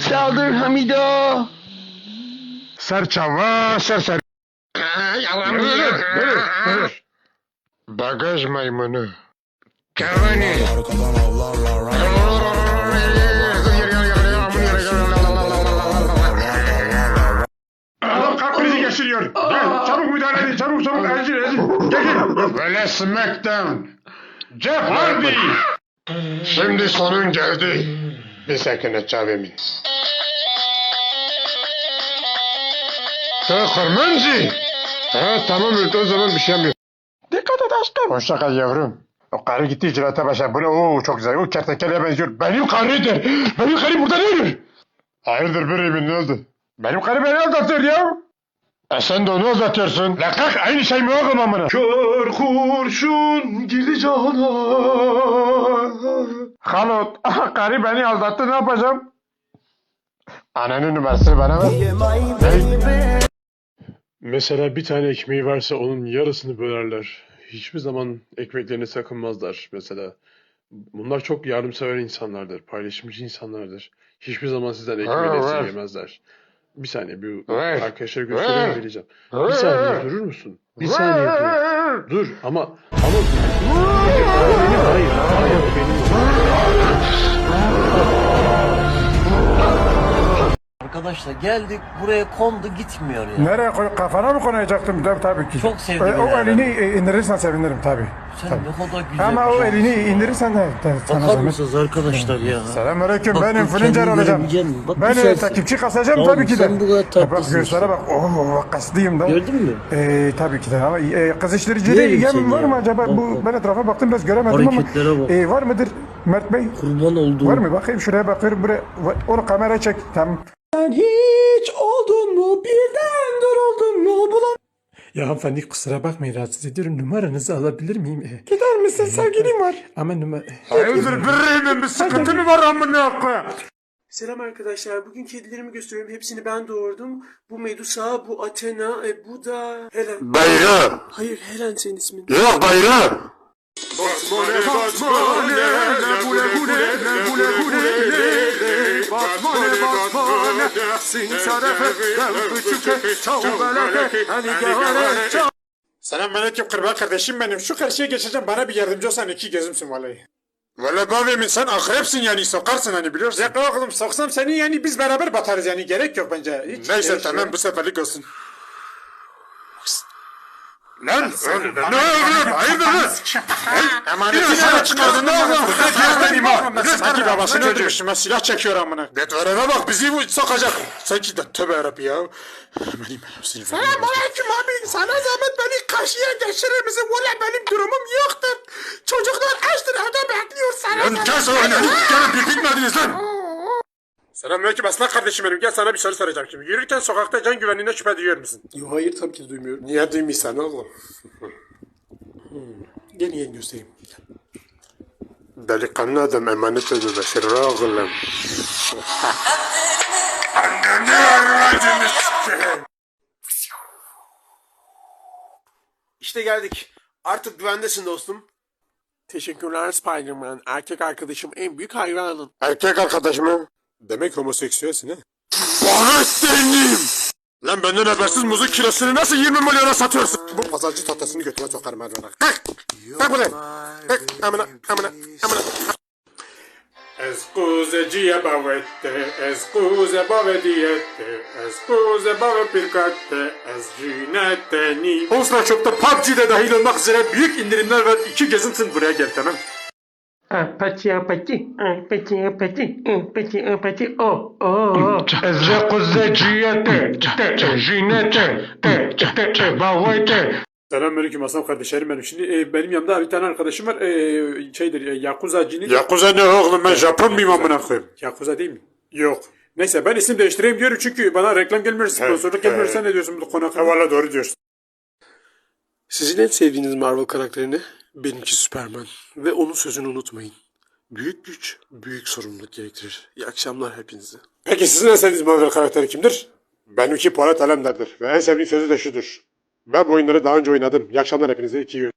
Saldır Hamido. Serçava serseri. Yalan. Bagaj maymunu. Kavani. Adam kalp krizi geçiriyor. Gel çabuk müdahale edin. Çabuk çabuk acil acil. Gel gel. Böyle smackdown. Jeff Hardy. Şimdi sonun geldi. Bir sakine çavemin. Ha kırmızı. Ha tamam öldü o zaman bir şey yapmıyor. Dikkat et aşkım. Hoşça kal yavrum. O karı gitti icraata başa. Bu ne? Oo çok güzel. O kertenkeleye benziyor. Benim karıdır. Benim karı burada ne olur? Hayırdır bir ne oldu? Benim karı beni aldatıyor ya. E sen de onu aldatıyorsun. La kalk aynı şey mi oğlum amına? Kör kurşun girdi cana. Halut, aha, karı beni aldattı ne yapacağım? Annenin numarasını bana ver. Ne? Mesela bir tane ekmeği varsa onun yarısını bölerler. Hiçbir zaman ekmeklerini sakınmazlar mesela. Bunlar çok yardımsever insanlardır, paylaşımcı insanlardır. Hiçbir zaman sizden ekmeğini esirgemezler. Bir saniye bir arkadaşlara göstereyim. Bir saniye durur musun? Bir saniye dur. Dur ama ama Arkadaşlar geldik buraya kondu gitmiyor ya. Nereye koy? Kafana mı konacaktım? Tabii, tabii ki. Çok sevdim E, o yani. elini e, indirirsen sevinirim tabii. Sen tabii. ne kadar güzel Ama o şey. elini indirirsen de, de sana Bakar zahmet. mısınız arkadaşlar ya? Selamünaleyküm. Bak, Ben bu influencer kendini olacağım. Bak, Ben bir e, takipçi kasacağım Oğlum, tabii ki de. sen bu kadar bak tatlısın göğüslere sen. bak. Oh vakaslıyım da. Gördün mü? E, tabii ki de ama e, kızıştırıcı Yerim yem seni var ya. mı acaba? Bak, Bu bak. ben etrafa baktım biraz göremedim Hareketlere ama. bak. E, var mıdır Mert Bey? Kurban olduğum. Var mı? Bakayım şuraya bakıyorum. Buraya. Onu kamera çek. Tamam. Sen hiç oldun mu? Birden duruldun mu? Bulan... Ya hanımefendi kusura bakmayın rahatsız ediyorum. Numaranızı alabilir miyim? Gider misin? Sevgilim var. Ama numara... Hayırdır bir bir sıkıntı mı var amına koyayım? Selam arkadaşlar. Bugün kedilerimi gösteriyorum. Hepsini ben doğurdum. Bu Medusa, bu Athena, e, bu da Helen. Bayram. Hayır Helen senin ismin. Yok bayram. Selamünaleyküm kırba kardeşim benim. Şu karşıya geçeceğim bana bir yardımcı olsan iki gözümsün vallahi. Valla babimin sen akrepsin yani sokarsın hani biliyorsun. Ya oğlum soksam seni yani biz beraber batarız yani gerek yok bence. Hiç Neyse tamam bu seferlik olsun. Lan oğlum ne oğlum hayırdır lan? Emanetini sana çıkardın ne oğlum? Kız benim ha. Sanki babası çocuğu üstüme silah çekiyor amına. Detverene bak bizi bu sokacak. Sanki de tövbe yarabbi ya. Benim Selam aleyküm abi. Sana zahmet beni karşıya geçirir misin? Valla benim durumum yoktur. Çocuklar açtır evde bekliyor sana. Lan kes o önünü. Gelin bir bitmediniz lan. Selamünaleyküm Aslan kardeşim benim. Gel sana bir soru soracağım şimdi. Yürürken sokakta can güvenliğine şüphe duyuyor musun? Yo, hayır tabii ki de duymuyorum. Niye duymuşsan oğlum? Gelin gelin göstereyim. Delikanlı adam emanet ediyor Beşir oğlum. Anneni arvacını sikeyim. İşte geldik. Artık güvendesin dostum. Teşekkürler Spider-Man. Erkek arkadaşım en büyük hayranın. Erkek arkadaş mı? Demek homoseksüelsin ha? Bana senin! Lan benden habersiz muzun kilosunu nasıl 20 milyona satıyorsun? Bu pazarcı tahtasını götüme sokarım hadi ona. Kalk! Kalk buraya! Kalk! Amına! Amına! Amına! Escuse gia bavette, escuse bavediette, escuse bave pirkatte, escineteni. Osman Shop'ta PUBG'de dahil olmak üzere büyük indirimler var. İki gezinsin buraya gel tamam. Apati apati. Apati apati. Apati apati. Oh oh. Ezekuze ciyete, te, jinete, te, te, te, bavete. Selamünaleyküm Aslan kardeşlerim benim. Şimdi e, benim yanımda bir tane arkadaşım var. E, şeydir e, Yakuzacı'nın... Yakuza ne oğlum ben Japon muyum amına koyayım? Yakuza değil mi? Yok. Neyse ben isim değiştireyim diyorum çünkü bana reklam gelmiyor, sponsorluk gelmiyor. Sen ne diyorsun bu konu hakkında? Valla doğru diyorsun. Sizin en sevdiğiniz Marvel karakteri ne? Benimki Superman. Ve onun sözünü unutmayın. Büyük güç, büyük sorumluluk gerektirir. İyi akşamlar hepinize. Peki sizin en sevdiğiniz Marvel karakteri kimdir? Benimki Polat Alemdar'dır. Ve en sevdiğim sözü de şudur. Ben bu oyunları daha önce oynadım. İyi akşamlar hepinize. Gün.